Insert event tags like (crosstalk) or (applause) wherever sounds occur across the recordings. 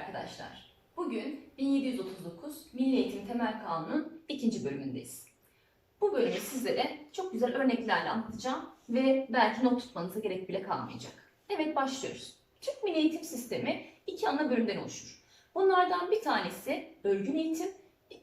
arkadaşlar. Bugün 1739 Milli Eğitim Temel Kanunu'nun ikinci bölümündeyiz. Bu bölümü sizlere çok güzel örneklerle anlatacağım ve belki not tutmanıza gerek bile kalmayacak. Evet başlıyoruz. Türk Milli Eğitim Sistemi iki ana bölümden oluşur. Bunlardan bir tanesi örgün eğitim,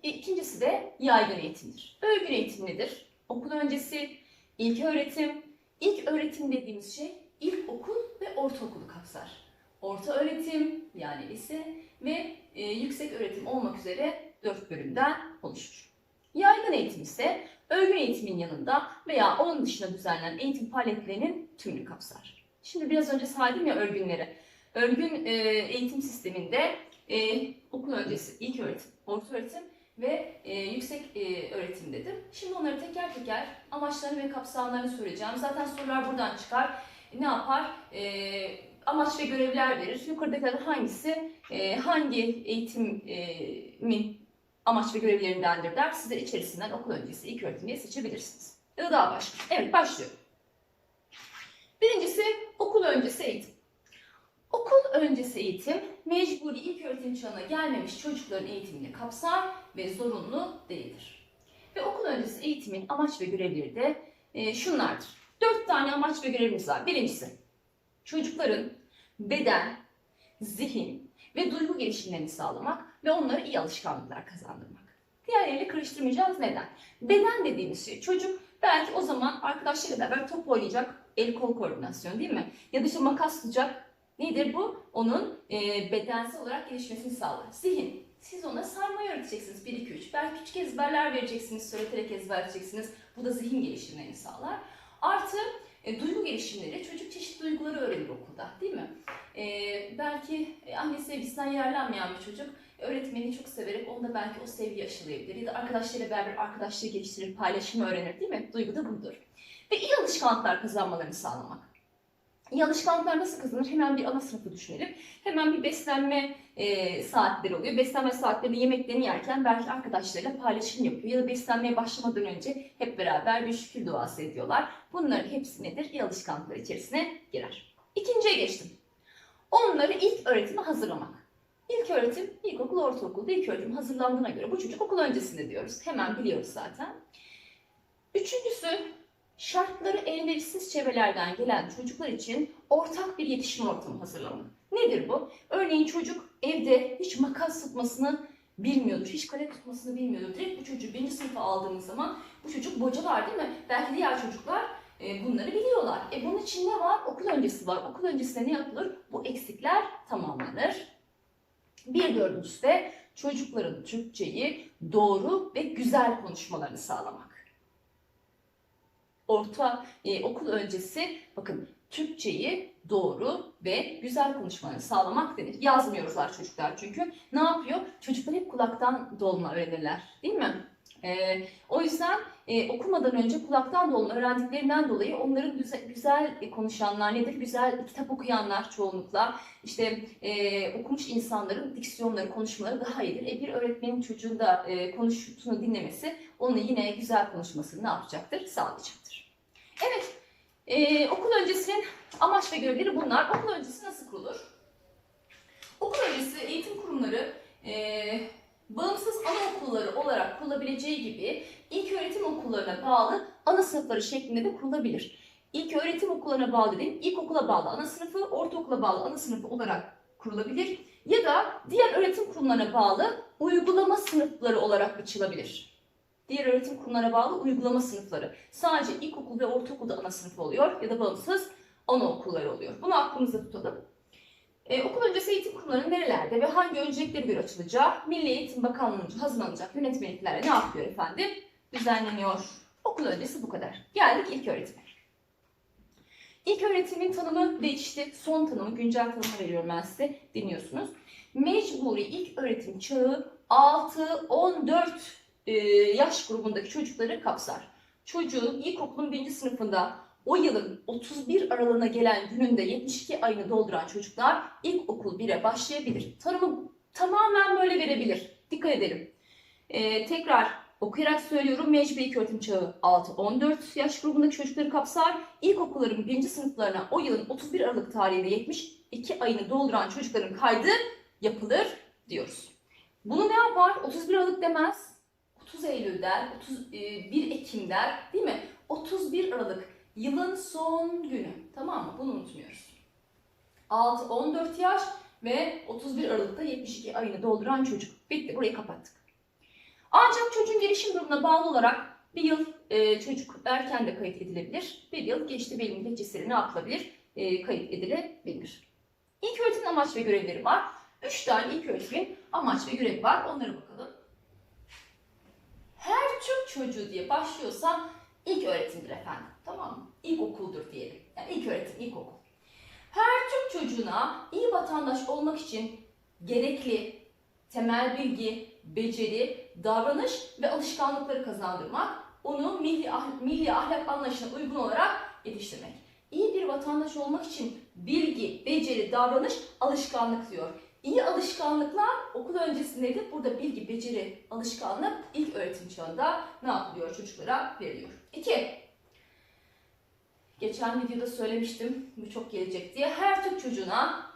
ikincisi de yaygın eğitimdir. Örgün eğitim nedir? Okul öncesi, ilk öğretim. İlk öğretim dediğimiz şey ilkokul ve ortaokulu kapsar. Orta öğretim yani lise ve e, yüksek öğretim olmak üzere dört bölümden oluşur. Yaygın eğitim ise örgün eğitimin yanında veya onun dışında düzenlenen eğitim faaliyetlerinin tümünü kapsar. Şimdi biraz önce saydım ya örgünleri. Örgün e, eğitim sisteminde e, okul öncesi ilk öğretim, orta öğretim ve e, yüksek e, öğretim dedim. Şimdi onları teker teker amaçlarını ve kapsamlarını söyleyeceğim. Zaten sorular buradan çıkar. Ne yapar? E, amaç ve görevler verir. Yukarıdakilerden hangisi e, hangi eğitimin amaç ve görevlerindendir der. Sizler içerisinden okul öncesi ilk öğretim seçebilirsiniz. Ya da daha başka. Evet başlıyorum. Birincisi okul öncesi eğitim. Okul öncesi eğitim mecburi ilk öğretim çağına gelmemiş çocukların eğitimini kapsar ve zorunlu değildir. Ve okul öncesi eğitimin amaç ve görevleri de e, şunlardır. Dört tane amaç ve görevimiz var. Birincisi çocukların beden, zihin ve duygu gelişimlerini sağlamak ve onlara iyi alışkanlıklar kazandırmak. Diğerleriyle karıştırmayacağız. Neden? Beden dediğimiz şey çocuk belki o zaman arkadaşlarıyla beraber top oynayacak el kol koordinasyonu değil mi? Ya da işte makas tutacak. Nedir bu? Onun e, bedensel olarak gelişmesini sağlar. Zihin. Siz ona saymayı öğreteceksiniz 1 2 3. Belki küçük ezberler vereceksiniz, söyleterek ezberleyeceksiniz. Bu da zihin gelişimlerini sağlar. Artı e, duygu gelişimleri, çocuk çeşitli duyguları öğrenir okulda değil mi? E, belki e, anne sevgisinden yararlanmayan bir çocuk öğretmeni çok severek onda belki o sevgiyi aşılayabilir. Ya da arkadaşlarıyla beraber arkadaşlığı geliştirir, paylaşımı öğrenir değil mi? Duygu da budur. Ve iyi alışkanlıklar kazanmalarını sağlamak. İyi alışkanlıklar nasıl kazanır? Hemen bir ana sınıfı düşünelim. Hemen bir beslenme e, saatleri oluyor. Beslenme saatlerinde yemeklerini yerken belki arkadaşlarıyla paylaşım yapıyor. Ya da beslenmeye başlamadan önce hep beraber bir şükür duası ediyorlar. Bunların hepsi nedir? İyi alışkanlıklar içerisine girer. İkinciye geçtim. Onları ilk öğretime hazırlamak. İlk öğretim, ilkokul, ortaokulda ilk öğretim hazırlandığına göre bu çocuk okul öncesinde diyoruz. Hemen biliyoruz zaten. Üçüncüsü, şartları elverişsiz çevrelerden gelen çocuklar için ortak bir yetişim ortamı hazırlamak. Nedir bu? Örneğin çocuk evde hiç makas tutmasını bilmiyordur, hiç kalem tutmasını bilmiyordur. Direkt bu çocuğu birinci sınıfa aldığımız zaman bu çocuk bocalar değil mi? Belki diğer çocuklar e, bunları biliyorlar. E bunun için ne var? Okul öncesi var. Okul öncesinde ne yapılır? Bu eksikler tamamlanır. Bir dördüncüsü de çocukların Türkçeyi doğru ve güzel konuşmalarını sağlamak. Orta e, okul öncesi bakın Türkçeyi doğru ve güzel konuşmalarını sağlamak denir. Yazmıyorlar çocuklar çünkü. Ne yapıyor? Çocuklar hep kulaktan dolma öğrenirler değil mi? E, o yüzden e, okumadan önce kulaktan dolma öğrendiklerinden dolayı onların güzel, güzel konuşanlar nedir? Güzel kitap okuyanlar çoğunlukla işte e, okumuş insanların diksiyonları, konuşmaları daha iyidir. E, bir öğretmenin çocuğun da e, konuştuğunu dinlemesi onu yine güzel konuşmasını ne yapacaktır? Sağlayacaktır. Evet, e, okul öncesinin amaç ve görevleri bunlar. Okul öncesi nasıl kurulur? Okul öncesi eğitim kurumları e, bağımsız anaokulları olarak kurulabileceği gibi ilk öğretim okullarına bağlı ana sınıfları şeklinde de kurulabilir. İlk öğretim okullarına bağlı dediğim ilkokula bağlı ana sınıfı, ortaokula bağlı ana sınıfı olarak kurulabilir. Ya da diğer öğretim kurumlarına bağlı uygulama sınıfları olarak açılabilir. Diğer öğretim kurumlarına bağlı uygulama sınıfları. Sadece ilkokul ve ortaokulda ana sınıfı oluyor ya da bağımsız anaokulları oluyor. Bunu aklımızda tutalım. Ee, okul öncesi eğitim kurumlarının nerelerde ve hangi önceliklere göre açılacağı Milli Eğitim Bakanlığı'nca hazırlanacak yönetmeliklerle ne yapıyor efendim? Düzenleniyor. Okul öncesi bu kadar. Geldik ilk öğretime. İlk öğretimin tanımı değişti. Son tanımı, güncel tanımı veriyorum ben size. Dinliyorsunuz. Mecburi ilk öğretim çağı 6-14 e, yaş grubundaki çocukları kapsar. Çocuğun ilkokulun birinci sınıfında o yılın 31 aralığına gelen gününde 72 ayını dolduran çocuklar ilkokul 1'e başlayabilir. Tanımı tamamen böyle verebilir. Dikkat edelim. Ee, tekrar okuyarak söylüyorum. Mecburi ilk öğretim çağı 6-14 yaş grubundaki çocukları kapsar. İlkokulların birinci sınıflarına o yılın 31 Aralık tarihinde 72 ayını dolduran çocukların kaydı yapılır diyoruz. Bunu ne yapar? 31 Aralık demez. 30 Eylül der, 31 Ekim der değil mi? 31 Aralık yılın son günü. Tamam mı? Bunu unutmuyoruz. 6-14 yaş ve 31 Aralık'ta 72 ayını dolduran çocuk. Bitti. Burayı kapattık. Ancak çocuğun gelişim durumuna bağlı olarak bir yıl e, çocuk erken de kayıt edilebilir. Bir yıl geçti benim neticesleri ne yapılabilir? E, kayıt edilebilir. İlk öğretimin amaç ve görevleri var. Üç tane ilk öğretimin amaç ve görevi var. Onlara bakalım. Her Türk çocuğu diye başlıyorsa ilk öğretimdir efendim. Tamam mı? İlkokuldur diyelim. Yani ilk öğretim, ilkokul. Her Türk çocuğuna iyi vatandaş olmak için gerekli temel bilgi, beceri, davranış ve alışkanlıkları kazandırmak, onu milli, ah- milli ahlak anlayışına uygun olarak yetiştirmek. İyi bir vatandaş olmak için bilgi, beceri, davranış, alışkanlık diyor. İyi alışkanlıklar okul öncesindeydi. Burada bilgi, beceri, alışkanlık ilk öğretim çağında ne yapılıyor çocuklara veriliyor. 2. Geçen videoda söylemiştim bu çok gelecek diye. Her Türk çocuğuna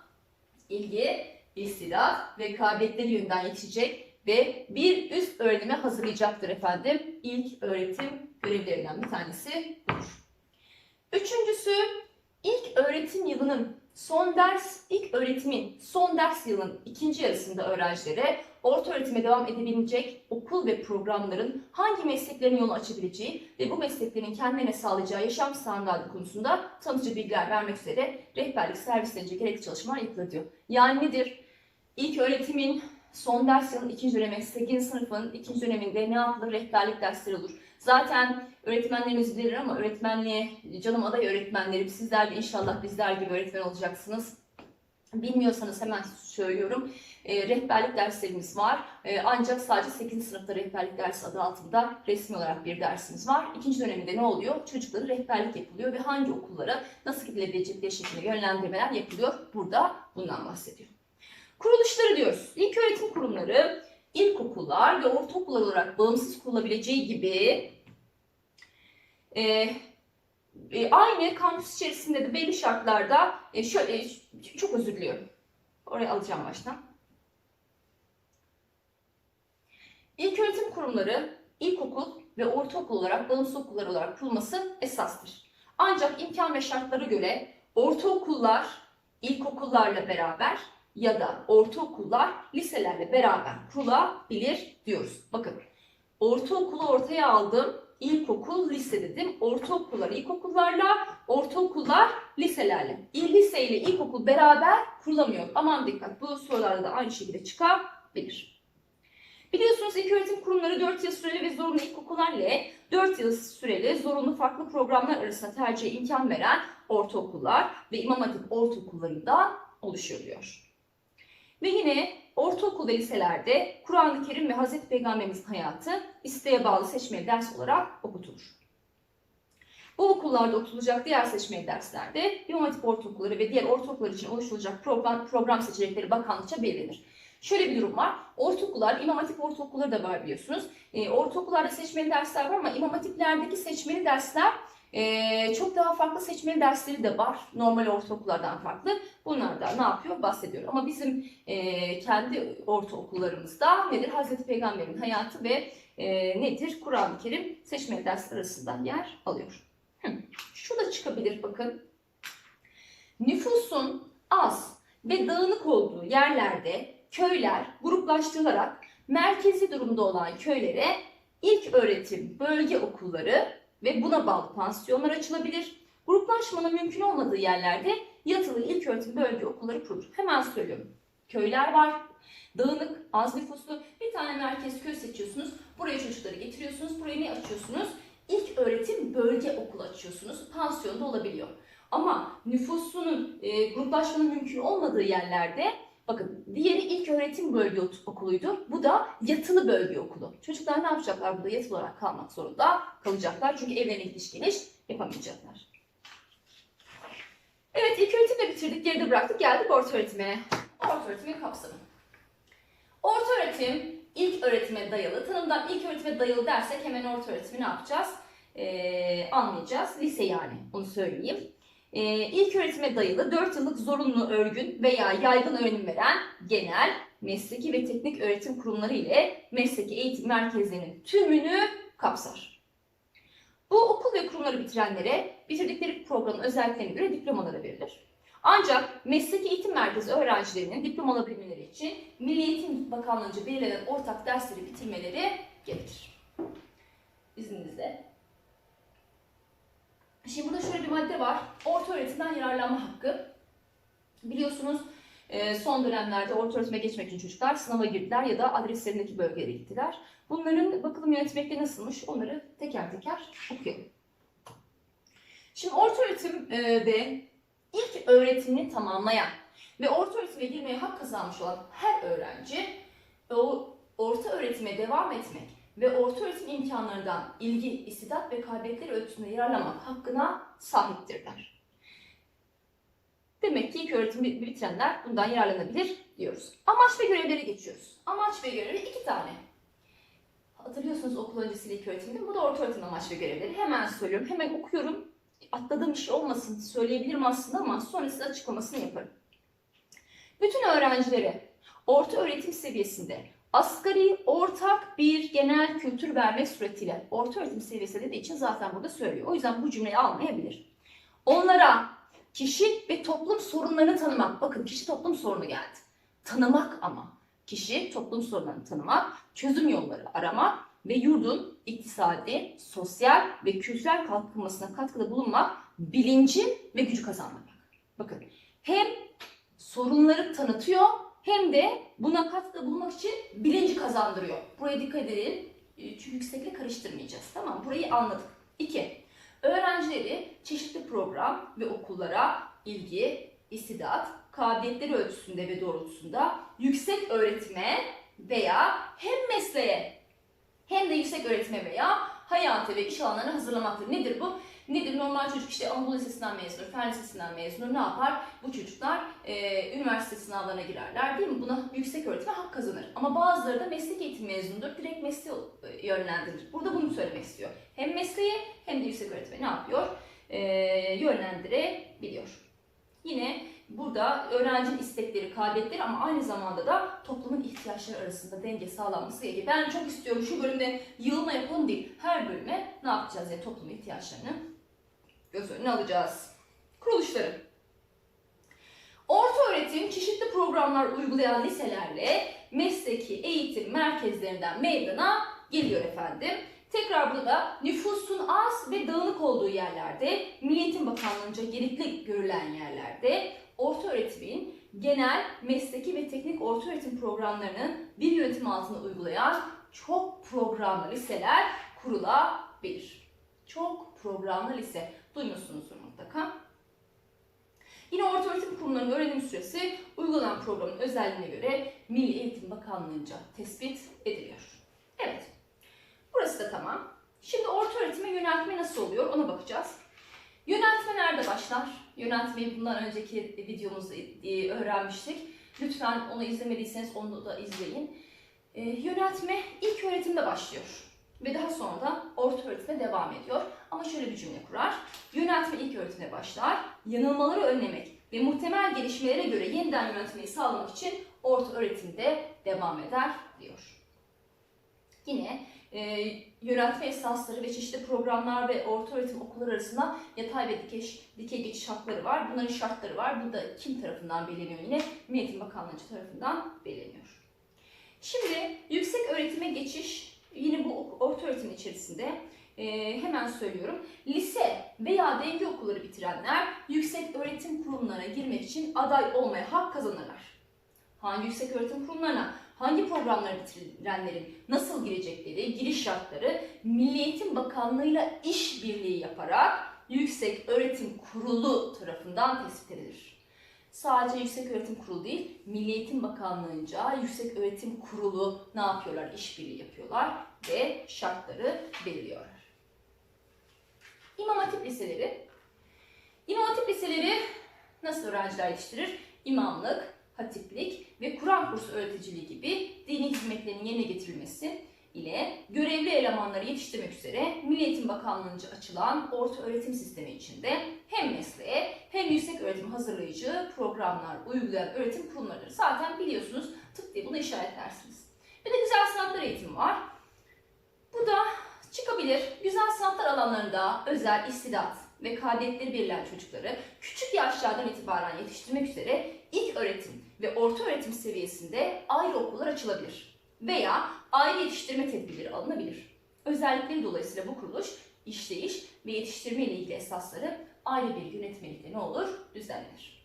ilgi, istidat ve kabiliyetleri yönünden yetişecek ve bir üst öğrenime hazırlayacaktır efendim. İlk öğretim görevlerinden bir tanesi budur. Üçüncüsü ilk öğretim yılının son ders, ilk öğretimin son ders yılının ikinci yarısında öğrencilere orta öğretime devam edebilecek okul ve programların hangi mesleklerin yolu açabileceği ve bu mesleklerin kendilerine sağlayacağı yaşam standartı konusunda tanıtıcı bilgiler vermek üzere rehberlik servislerince gerekli çalışmalar yapılır diyor. Yani nedir? İlk öğretimin son ders yılının ikinci dönemi, 8. sınıfın ikinci döneminde ne yapılır? Rehberlik dersleri olur. Zaten öğretmenlerimiz bilir ama öğretmenliğe, canım aday öğretmenlerim, sizler de inşallah bizler gibi öğretmen olacaksınız. Bilmiyorsanız hemen söylüyorum. E, rehberlik derslerimiz var. E, ancak sadece 8. sınıfta rehberlik dersi adı altında resmi olarak bir dersimiz var. İkinci döneminde ne oluyor? Çocuklara rehberlik yapılıyor ve hangi okullara nasıl gidilebilecekleri şeklinde yönlendirmeler yapılıyor. Burada bundan bahsediyor. Kuruluşları diyoruz. İlk öğretim kurumları ilkokullar ve ortaokullar olarak bağımsız kurulabileceği gibi e, e, aynı kampüs içerisinde de belli şartlarda e, şöyle e, çok özür diliyorum. Oraya alacağım baştan. İlk öğretim kurumları ilkokul ve ortaokul olarak bağımsız okullar olarak kurulması esastır. Ancak imkan ve şartlara göre ortaokullar ilkokullarla beraber ya da ortaokullar liselerle beraber kurulabilir diyoruz. Bakın ortaokulu ortaya aldım. İlkokul, lise dedim. Ortaokullar ilkokullarla, ortaokullar liselerle. İl lise ile ilkokul beraber kurulamıyor. Aman dikkat bu sorularda da aynı şekilde çıkabilir. Biliyorsunuz ilk öğretim kurumları 4 yıl süreli ve zorunlu ilkokullar ile 4 yıl süreli zorunlu farklı programlar arasında tercih imkan veren ortaokullar ve imam hatip ortaokullarından oluşuyor. Ve yine ortaokul ve liselerde Kur'an-ı Kerim ve Hazreti Peygamberimizin hayatı isteğe bağlı seçmeli ders olarak okutulur. Bu okullarda okutulacak diğer seçmeli derslerde İmam Hatip ortaokulları ve diğer ortaokullar için oluşturulacak program, program seçenekleri bakanlıkça belirlenir. Şöyle bir durum var. Ortaokullar, İmam Hatip ortaokulları da var biliyorsunuz. E, ortaokullarda seçmeli dersler var ama İmam Hatiplerdeki seçmeli dersler e, çok daha farklı seçmeli dersleri de var. Normal ortaokullardan farklı. Bunlar da ne yapıyor? Bahsediyor. Ama bizim e, kendi ortaokullarımızda nedir? Hazreti Peygamber'in hayatı ve e, nedir? Kur'an-ı Kerim seçmeli dersler arasında yer alıyor. Hı. Şu da çıkabilir bakın. Nüfusun az ve dağınık olduğu yerlerde köyler gruplaştırılarak merkezi durumda olan köylere ilk öğretim bölge okulları ve buna bağlı pansiyonlar açılabilir. Gruplaşmanın mümkün olmadığı yerlerde yatılı ilk öğretim bölge okulları kurulur. Hemen söylüyorum. Köyler var, dağınık, az nüfuslu bir tane merkez köy seçiyorsunuz. Buraya çocukları getiriyorsunuz. Buraya ne açıyorsunuz? İlk öğretim bölge okulu açıyorsunuz. Pansiyonda olabiliyor. Ama nüfusunun, e, gruplaşmanın mümkün olmadığı yerlerde bakın diğeri ilk öğretim bölge okuluydu. Bu da yatılı bölge okulu. Çocuklar ne yapacaklar burada yatılı olarak kalmak zorunda kalacaklar. Çünkü evlerine gidiş geliş yapamayacaklar. Evet ilk öğretimi de bitirdik. Geride bıraktık. Geldik orta öğretime. Orta öğretimin kapsamı. Orta öğretim ilk öğretime dayalı. Tanımdan ilk öğretime dayalı dersek hemen orta öğretimi ne yapacağız? Ee, anlayacağız. Lise yani onu söyleyeyim. e, ilk öğretime dayalı 4 yıllık zorunlu örgün veya yaygın öğrenim veren genel, mesleki ve teknik öğretim kurumları ile mesleki eğitim merkezlerinin tümünü kapsar. Bu okul ve kurumları bitirenlere bitirdikleri programın özelliklerine göre diplomaları verilir. Ancak mesleki eğitim merkezi öğrencilerinin diploma alabilmeleri için Milli Eğitim Bakanlığı'nca belirlenen ortak dersleri bitirmeleri gerekir. İzninizle. Şimdi burada şöyle bir madde var. Orta öğretimden yararlanma hakkı. Biliyorsunuz e, son dönemlerde orta öğretime geçmek için çocuklar sınava girdiler ya da adreslerindeki bölgelere gittiler. Bunların bakalım yönetmekte nasılmış onları teker teker okuyalım. Şimdi orta öğretimde ilk öğretimini tamamlayan ve orta öğretime girmeye hak kazanmış olan her öğrenci o orta öğretime devam etmek ve orta öğretim imkanlarından ilgi, istidat ve kabiliyetleri ölçüsünde yararlanmak hakkına sahiptirler. Demek ki ilk öğretimi bitirenler bundan yararlanabilir diyoruz. Amaç ve görevleri geçiyoruz. Amaç ve görevi iki tane. Hatırlıyorsunuz okul öncesi ilk öğretimde. Bu da orta öğretim amaç ve görevleri. Hemen söylüyorum, hemen okuyorum. Atladığım bir şey olmasın söyleyebilirim aslında ama sonra size açıklamasını yaparım. Bütün öğrencilere orta öğretim seviyesinde asgari ortak bir genel kültür vermek suretiyle orta öğretim seviyesi dediği için zaten burada söylüyor. O yüzden bu cümleyi almayabilir. Onlara kişi ve toplum sorunlarını tanımak. Bakın kişi toplum sorunu geldi. Tanımak ama. Kişi toplum sorunlarını tanımak, çözüm yolları aramak ve yurdun iktisadi, sosyal ve kültürel kalkınmasına katkıda bulunmak, bilinci ve gücü kazanmak. Bakın hem sorunları tanıtıyor hem de buna katkıda bulunmak için bilinci kazandırıyor. Buraya dikkat edelim. Çünkü yüksekle karıştırmayacağız. Tamam Burayı anladık. 2. Öğrencileri çeşitli program ve okullara ilgi, istidat, kabiliyetleri ölçüsünde ve doğrultusunda yüksek öğretime veya hem mesleğe hem de yüksek öğretime veya hayata ve iş alanlarına hazırlamaktır. Nedir bu? Nedir? Normal çocuk işte Anadolu Lisesi'nden mezun, Fen Lisesi'nden mezun ne yapar? Bu çocuklar e, üniversite sınavlarına girerler değil mi? Buna yüksek öğretime hak kazanır. Ama bazıları da meslek eğitim mezunudur. Direkt mesleğe yönlendirilir. Burada bunu söylemek istiyor. Hem mesleğe hem de yüksek öğretime ne yapıyor? E, yönlendirebiliyor. Yine burada öğrencinin istekleri, kabiliyetleri ama aynı zamanda da toplumun ihtiyaçları arasında denge sağlanması gerekiyor. Ben çok istiyorum şu bölümde yığılma yapalım değil. Her bölüme ne yapacağız ya toplumun ihtiyaçlarını göz önüne alacağız. Kuruluşları. Orta öğretim çeşitli programlar uygulayan liselerle mesleki eğitim merkezlerinden meydana geliyor efendim. Tekrar burada nüfusun az ve dağınık olduğu yerlerde, Milli Eğitim Bakanlığı'nca gerekli görülen yerlerde orta öğretimin genel, mesleki ve teknik orta öğretim programlarının bir yönetim altında uygulayan çok programlı liseler kurulabilir. Çok programlı lise. Duymuşsunuzdur mutlaka. Yine orta öğretim kurumlarının öğrenim süresi uygulanan programın özelliğine göre Milli Eğitim Bakanlığı'nca tespit ediliyor. Evet. Burası da tamam. Şimdi orta öğretime yöneltme nasıl oluyor ona bakacağız. Yöneltme nerede başlar? Yöneltmeyi bundan önceki videomuzda e, öğrenmiştik. Lütfen onu izlemediyseniz onu da izleyin. E, yöneltme ilk öğretimde başlıyor ve daha sonra da orta öğretime devam ediyor. Ama şöyle bir cümle kurar. Yöneltme ilk öğretimde başlar. Yanılmaları önlemek ve muhtemel gelişmelere göre yeniden yöneltmeyi sağlamak için orta öğretimde devam eder diyor. Yine e, yöneltme esasları ve çeşitli programlar ve orta öğretim okulları arasında yatay ve dikey, dikey geçiş hakları var. Bunların şartları var. Bu da kim tarafından belirleniyor yine? Milli Eğitim Bakanlığı tarafından belirleniyor. Şimdi yüksek öğretime geçiş yine bu orta öğretim içerisinde e, hemen söylüyorum. Lise veya denge okulları bitirenler yüksek öğretim kurumlarına girmek için aday olmaya hak kazanırlar. Hangi yüksek öğretim kurumlarına, hangi programları bitirenlerin nasıl girecekleri, giriş şartları Milli Eğitim Bakanlığı'yla işbirliği yaparak Yüksek Öğretim Kurulu tarafından tespit edilir. Sadece Yüksek Öğretim Kurulu değil, Milli Eğitim Bakanlığı'nca Yüksek Öğretim Kurulu ne yapıyorlar? İşbirliği yapıyorlar ve şartları belirliyorlar. İmam Hatip liseleri. İmam Hatip liseleri nasıl öğrenciler yetiştirir? İmamlık, Kur'an öğreticiliği gibi dini hizmetlerin yerine getirilmesi ile görevli elemanları yetiştirmek üzere Milli Eğitim Bakanlığı'nca açılan orta öğretim sistemi içinde hem mesleğe hem yüksek öğretim hazırlayıcı programlar uygulayan öğretim kurumlarıdır. Zaten biliyorsunuz tık diye bunu işaretlersiniz. Bir de güzel sanatlar eğitimi var. Bu da çıkabilir. Güzel sanatlar alanlarında özel istidat ve kabiliyetleri belirlen çocukları küçük yaşlardan itibaren yetiştirmek üzere ilk öğretim ve orta öğretim seviyesinde ayrı okullar açılabilir. Veya ayrı yetiştirme tedbirleri alınabilir. Özellikleri dolayısıyla bu kuruluş işleyiş ve yetiştirme ile ilgili esasları ayrı bir yönetmelikle ne olur? Düzenlenir.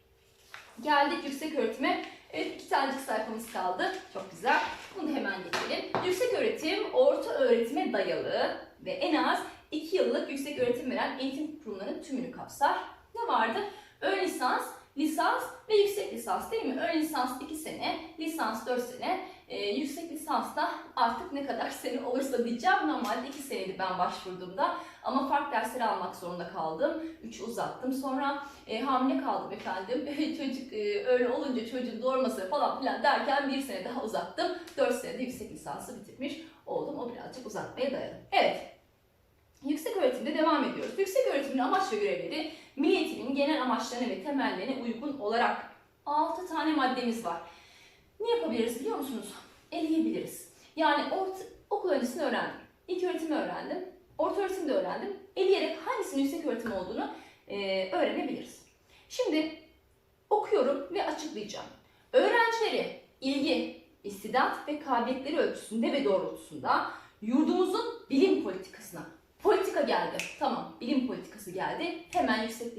Geldik yüksek öğretime. Evet iki tanecik sayfamız kaldı. Çok güzel. Bunu hemen geçelim. Yüksek öğretim orta öğretime dayalı ve en az 2 yıllık yüksek öğretim veren eğitim kurumlarının tümünü kapsar. Ne vardı? Ön lisans, lisans ve yüksek lisans değil mi? Ön lisans 2 sene, lisans 4 sene, e, yüksek lisans da artık ne kadar (laughs) sene olursa diyeceğim. Normalde 2 seneydi ben başvurduğumda ama farklı dersleri almak zorunda kaldım. 3'ü uzattım. Sonra e, hamile kaldım efendim. (laughs) Çocuk e, öyle olunca çocuğun doğurması falan filan derken bir sene daha uzattım. 4 senede yüksek lisansı bitirmiş oldum. O birazcık uzatmaya dayalı. Evet. Öğretimde devam ediyoruz. Yüksek öğretimin amaç ve görevleri milli genel amaçlarına ve temellerine uygun olarak 6 tane maddemiz var. Ne yapabiliriz biliyor musunuz? Eleyebiliriz. Yani orta, okul öncesini öğrendim. İlk öğretimi öğrendim. Orta öğretimde öğrendim. Eleyerek hangisinin yüksek öğretim olduğunu e, öğrenebiliriz. Şimdi okuyorum ve açıklayacağım. Öğrencileri ilgi, istidat ve kabiliyetleri ölçüsünde ve doğrultusunda yurdumuzun bilim politikasına Politika geldi. Tamam. Bilim politikası geldi. Hemen yüksek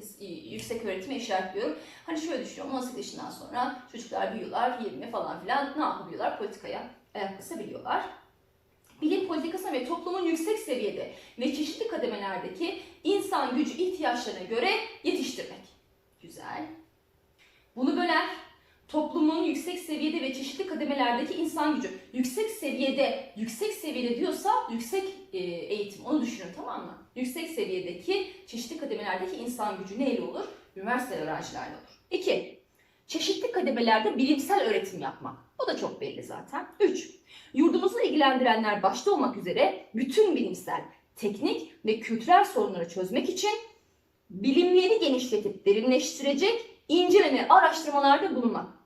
yüksek öğretime işaretliyorum. Hani şöyle düşünüyorum. 18 yaşından sonra çocuklar büyüyorlar. 20 falan filan ne yapabiliyorlar? Politikaya ayak basabiliyorlar. Bilim politikası ve toplumun yüksek seviyede ve çeşitli kademelerdeki insan gücü ihtiyaçlarına göre yetiştirmek. Güzel. Bunu böler. Toplumun yüksek seviyede ve çeşitli kademelerdeki insan gücü. Yüksek seviyede, yüksek seviyede diyorsa yüksek e, eğitim. Onu düşünün tamam mı? Yüksek seviyedeki çeşitli kademelerdeki insan gücü neyle olur? Üniversite öğrencilerle olur. 2. Çeşitli kademelerde bilimsel öğretim yapmak. O da çok belli zaten. 3. Yurdumuzu ilgilendirenler başta olmak üzere bütün bilimsel, teknik ve kültürel sorunları çözmek için bilimleri genişletip derinleştirecek inceleme, araştırmalarda bulunmak.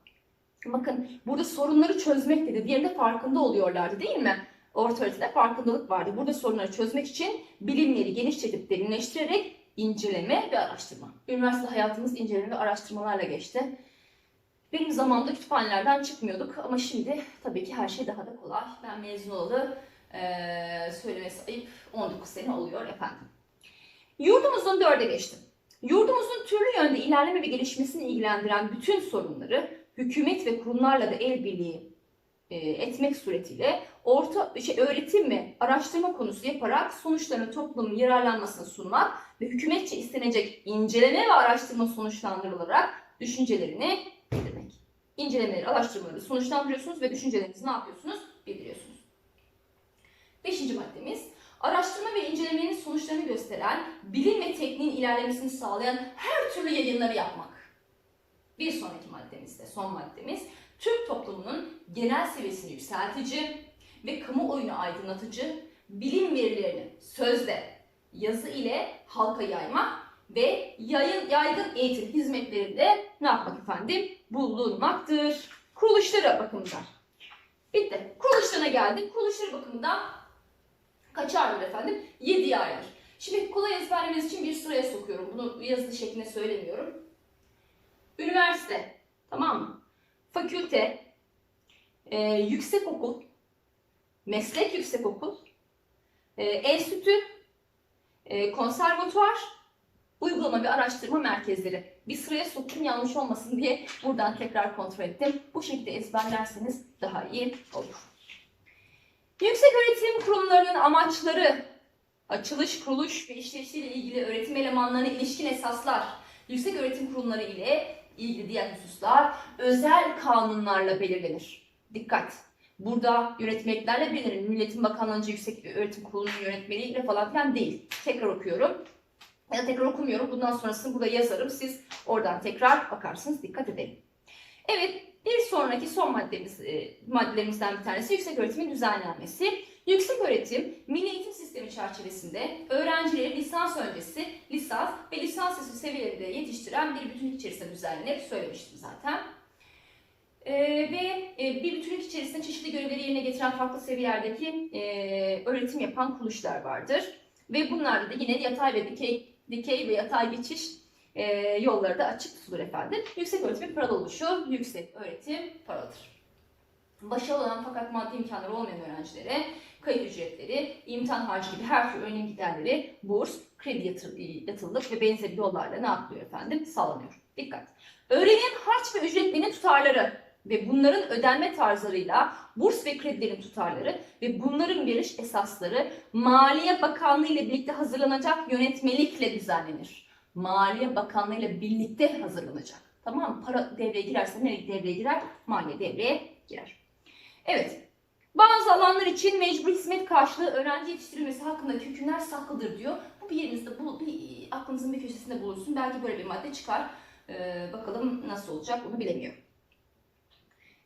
Bakın burada sorunları çözmek dedi. Diğerinde farkında oluyorlardı değil mi? Orta farkındalık vardı. Burada sorunları çözmek için bilimleri genişletip derinleştirerek inceleme ve araştırma. Üniversite hayatımız inceleme ve araştırmalarla geçti. Benim zamanımda kütüphanelerden çıkmıyorduk ama şimdi tabii ki her şey daha da kolay. Ben mezun olalı ee, söylemesi ayıp 19 sene oluyor efendim. Yurdumuzun dörde geçtim. Yurdumuzun türlü yönde ilerleme ve gelişmesini ilgilendiren bütün sorunları hükümet ve kurumlarla da el birliği e, etmek suretiyle orta şey, öğretim ve araştırma konusu yaparak sonuçlarını toplumun yararlanmasına sunmak ve hükümetçe istenecek inceleme ve araştırma sonuçlandırılarak düşüncelerini bildirmek. İncelemeleri, araştırmaları sonuçlandırıyorsunuz ve düşüncelerinizi ne yapıyorsunuz? Bildiriyorsunuz. Beşinci maddemiz araştırma ve incelemenin sonuçlarını gösteren, bilim ve tekniğin ilerlemesini sağlayan her türlü yayınları yapmak. Bir sonraki maddemizde, son maddemiz, Türk toplumunun genel seviyesini yükseltici ve kamuoyunu aydınlatıcı bilim verilerini sözde, yazı ile halka yaymak ve yayın, yaygın eğitim hizmetlerinde ne yapmak efendim? Bulunmaktır. Kuruluşları bakımından. Bitti. Kuruluşlarına geldik. Kuruluşları bakımından kaç ayrılır efendim? 7'ye ayrılır. Şimdi kolay ezberlemeniz için bir sıraya sokuyorum. Bunu yazılı şeklinde söylemiyorum. Üniversite, tamam mı? Fakülte, e, yüksek okul, meslek yüksek okul, e, enstitü, e, konservatuvar, uygulama ve araştırma merkezleri. Bir sıraya soktum yanlış olmasın diye buradan tekrar kontrol ettim. Bu şekilde ezberlerseniz daha iyi olur. Yüksek öğretim kurumlarının amaçları, açılış, kuruluş ve işleyişiyle ilgili öğretim elemanlarına ilişkin esaslar, yüksek öğretim kurumları ile ilgili diğer hususlar özel kanunlarla belirlenir. Dikkat! Burada yönetmeliklerle belirlenir. Milletin Bakanlığı'nca Yüksek Öğretim Kurulu'nun yönetmeliğiyle falan filan değil. Tekrar okuyorum. Ya tekrar okumuyorum. Bundan sonrasını burada yazarım. Siz oradan tekrar bakarsınız. Dikkat edelim. Evet, Bir sonraki son maddemiz, e, maddelerimizden bir tanesi yüksek öğretimin düzenlenmesi. Yüksek öğretim, milli eğitim sistemi çerçevesinde öğrencileri lisans öncesi, lisans ve lisansüstü seviyelerinde yetiştiren bir bütünlük içerisinde düzenlenir. Söylemiştim zaten. Ee, ve e, bir bütünlük içerisinde çeşitli görevleri yerine getiren farklı seviyelerdeki e, öğretim yapan kuruluşlar vardır. Ve bunlarda da yine yatay ve dikey, dikey ve yatay geçiş e, yolları da açık tutulur efendim. Yüksek öğretimin paralı oluşu, yüksek öğretim paralıdır. Başarılı olan fakat maddi imkanları olmayan öğrencilere kayıt ücretleri, imtihan harcı gibi her türlü önem giderleri, burs, kredi yatır, yatırılıp ve benzeri yollarla ne yapılıyor efendim? Sağlanıyor. Dikkat! Öğrenin harç ve ücretlerinin tutarları ve bunların ödenme tarzlarıyla burs ve kredilerin tutarları ve bunların veriş esasları Maliye Bakanlığı ile birlikte hazırlanacak yönetmelikle düzenlenir. Maliye Bakanlığı ile birlikte hazırlanacak. Tamam mı? Para devreye girerse nereye devreye girer? Maliye devreye girer. Evet. Bazı alanlar için mecbur hizmet karşılığı öğrenci yetiştirilmesi hakkındaki hükümler saklıdır diyor. Bu bir yerinizde, bu bir aklınızın bir köşesinde bulunsun. Belki böyle bir madde çıkar. Ee, bakalım nasıl olacak bunu bilemiyorum.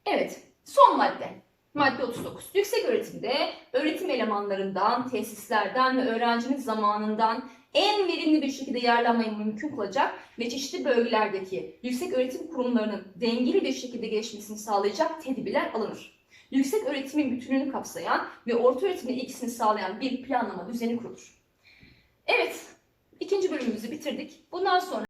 Evet, son madde. Madde 39. Yüksek öğretimde öğretim elemanlarından, tesislerden ve öğrencinin zamanından en verimli bir şekilde yararlanmayı mümkün kılacak ve çeşitli bölgelerdeki yüksek öğretim kurumlarının dengeli bir şekilde gelişmesini sağlayacak tedbirler alınır. Yüksek öğretimin bütününü kapsayan ve orta öğretimin ikisini sağlayan bir planlama düzeni kurulur. Evet, ikinci bölümümüzü bitirdik. Bundan sonra